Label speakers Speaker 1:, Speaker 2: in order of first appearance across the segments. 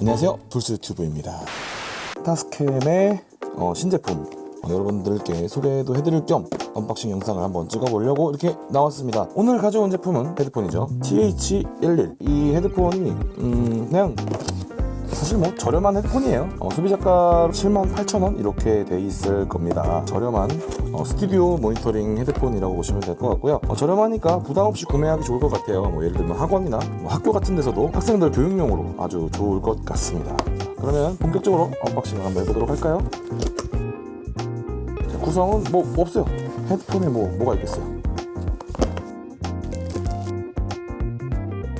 Speaker 1: 안녕하세요. 불스유튜브입니다. 타스캠의 어, 신제품. 어, 여러분들께 소개도 해드릴 겸 언박싱 영상을 한번 찍어보려고 이렇게 나왔습니다. 오늘 가져온 제품은 헤드폰이죠. TH11 이 헤드폰이 음, 그냥 사실 뭐 저렴한 헤드폰이에요. 어, 소비자가 78,000원 이렇게 돼 있을 겁니다. 저렴한 어, 스튜디오 모니터링 헤드폰이라고 보시면 될 것 같고요. 어, 저렴하니까 부담 없이 구매하기 좋을 것 같아요. 뭐 예를 들면 학원이나 뭐 학교 같은 데서도 학생들 교육용으로 아주 좋을 것 같습니다. 자, 그러면 본격적으로 언박싱을 한번 해보도록 할까요? 자, 구성은 뭐, 뭐 없어요. 헤드폰에 뭐 뭐가 있겠어요?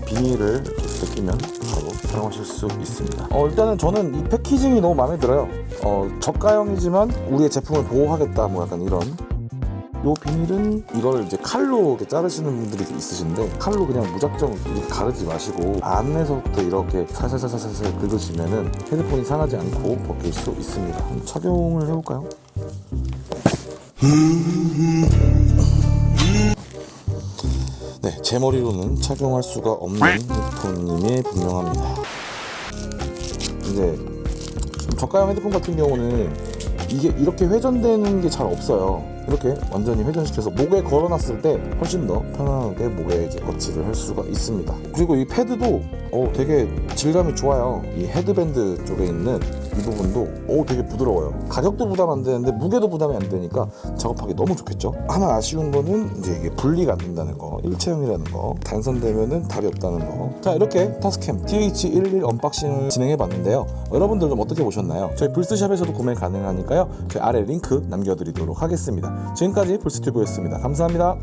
Speaker 1: 비닐을 이렇게 벗기면 바로 사용하실 수 있습니다. 어, 일단은 저는 이 패키징이 너무 마음에 들어요. 어, 저가형이지만 우리의 제품을 보호하겠다 뭐 약간 이런. 요 비닐은 이걸 이제 칼로 이렇게 자르시는 분들이 있으신데 칼로 그냥 무작정 이렇게 가르지 마시고 안에서부터 이렇게 살살살살살 긁으시면은 헤드폰이 상하지 않고 벗길 수 있습니다. 착용을 해볼까요? 네, 제 머리로는 착용할 수가 없는 헤드폰임이 분명합니다. 이제 좀 저가형 헤드폰 같은 경우는 이게 이렇게 회전되는 게 잘 없어요. 이렇게 완전히 회전시켜서 목에 걸어놨을 때 훨씬 더 편안하게 목에 이제 거치를 할 수가 있습니다. 그리고 이 패드도 어, 되게 질감이 좋아요. 이 헤드밴드 쪽에 있는 이 부분도 오 되게 부드러워요. 가격도 부담 안 되는데 무게도 부담이 안 되니까 작업하기 너무 좋겠죠. 하나 아쉬운 거는 이제 이게 분리가 안 된다는 거, 일체형이라는 거, 단선되면은 답이 없다는 거. 자 이렇게 타스캠 TH11 언박싱을 진행해봤는데요. 여러분들 좀 어떻게 보셨나요? 저희 불스샵에서도 구매 가능하니까요. 저희 아래 링크 남겨드리도록 하겠습니다. 지금까지 불스튜브였습니다. 감사합니다.